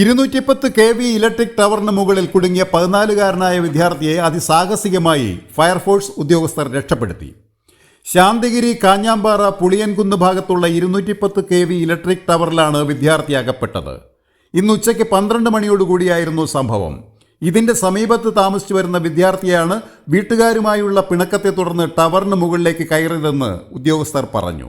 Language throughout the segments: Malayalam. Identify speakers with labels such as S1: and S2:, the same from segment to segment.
S1: ഇരുന്നൂറ്റിപ്പത്ത് കെ വി ഇലക്ട്രിക് ടവറിന് മുകളിൽ കുടുങ്ങിയ പതിനാലുകാരനായ വിദ്യാർത്ഥിയെ അതിസാഹസികമായി ഫയർഫോഴ്സ് ഉദ്യോഗസ്ഥർ രക്ഷപ്പെടുത്തി. ശാന്തിഗിരി കാഞ്ഞാമ്പാറ പുളിയൻകുന്ന് ഭാഗത്തുള്ള ഇരുന്നൂറ്റിപ്പത്ത് കെ വി ഇലക്ട്രിക് ടവറിലാണ് വിദ്യാർത്ഥി അകപ്പെട്ടത്. ഇന്ന് ഉച്ചയ്ക്ക് പന്ത്രണ്ട് മണിയോടുകൂടിയായിരുന്നു സംഭവം. ഇതിന്റെ സമീപത്ത് താമസിച്ചു വരുന്ന വിദ്യാർത്ഥിയാണ് വീട്ടുകാരുമായുള്ള പിണക്കത്തെ തുടർന്ന് ടവറിന് മുകളിലേക്ക് കയറിയതെന്ന് ഉദ്യോഗസ്ഥർ പറഞ്ഞു.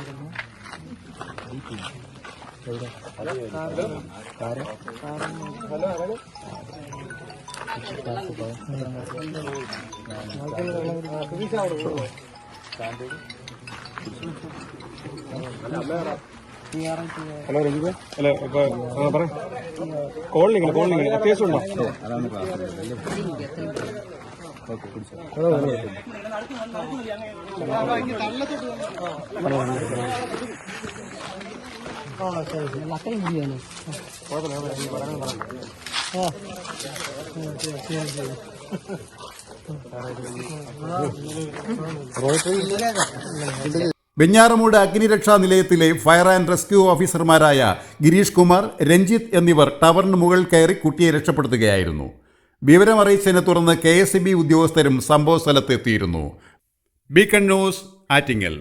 S2: കെട്ടണം
S3: ഹലോ രഞ്ജിത്. അല്ല ഇപ്പൊ പറ. കോളിനിങ്ങനെ കോളിനിങ്ങനെ അത്യാവശ്യം ഉണ്ടോ?
S4: കുഴപ്പമില്ല
S1: വെഞ്ഞാറമൂട് അഗ്നിരക്ഷാ നിലയത്തിലെ ഫയർ ആൻഡ് റെസ്ക്യൂ ഓഫീസർമാരായ ഗിരീഷ് കുമാർ രഞ്ജിത്ത് എന്നിവർ ടവറിന് മുകളിൽ കയറി കുട്ടിയെ രക്ഷപ്പെടുത്തുകയായിരുന്നു. വിവരം അറിയിച്ചതിനെ തുടർന്ന് കെ എസ് ബി ഉദ്യോഗസ്ഥരും സംഭവ സ്ഥലത്തെത്തിയിരുന്നു ബീക്കൺ ന്യൂസ് ആറ്റിങ്ങൽ.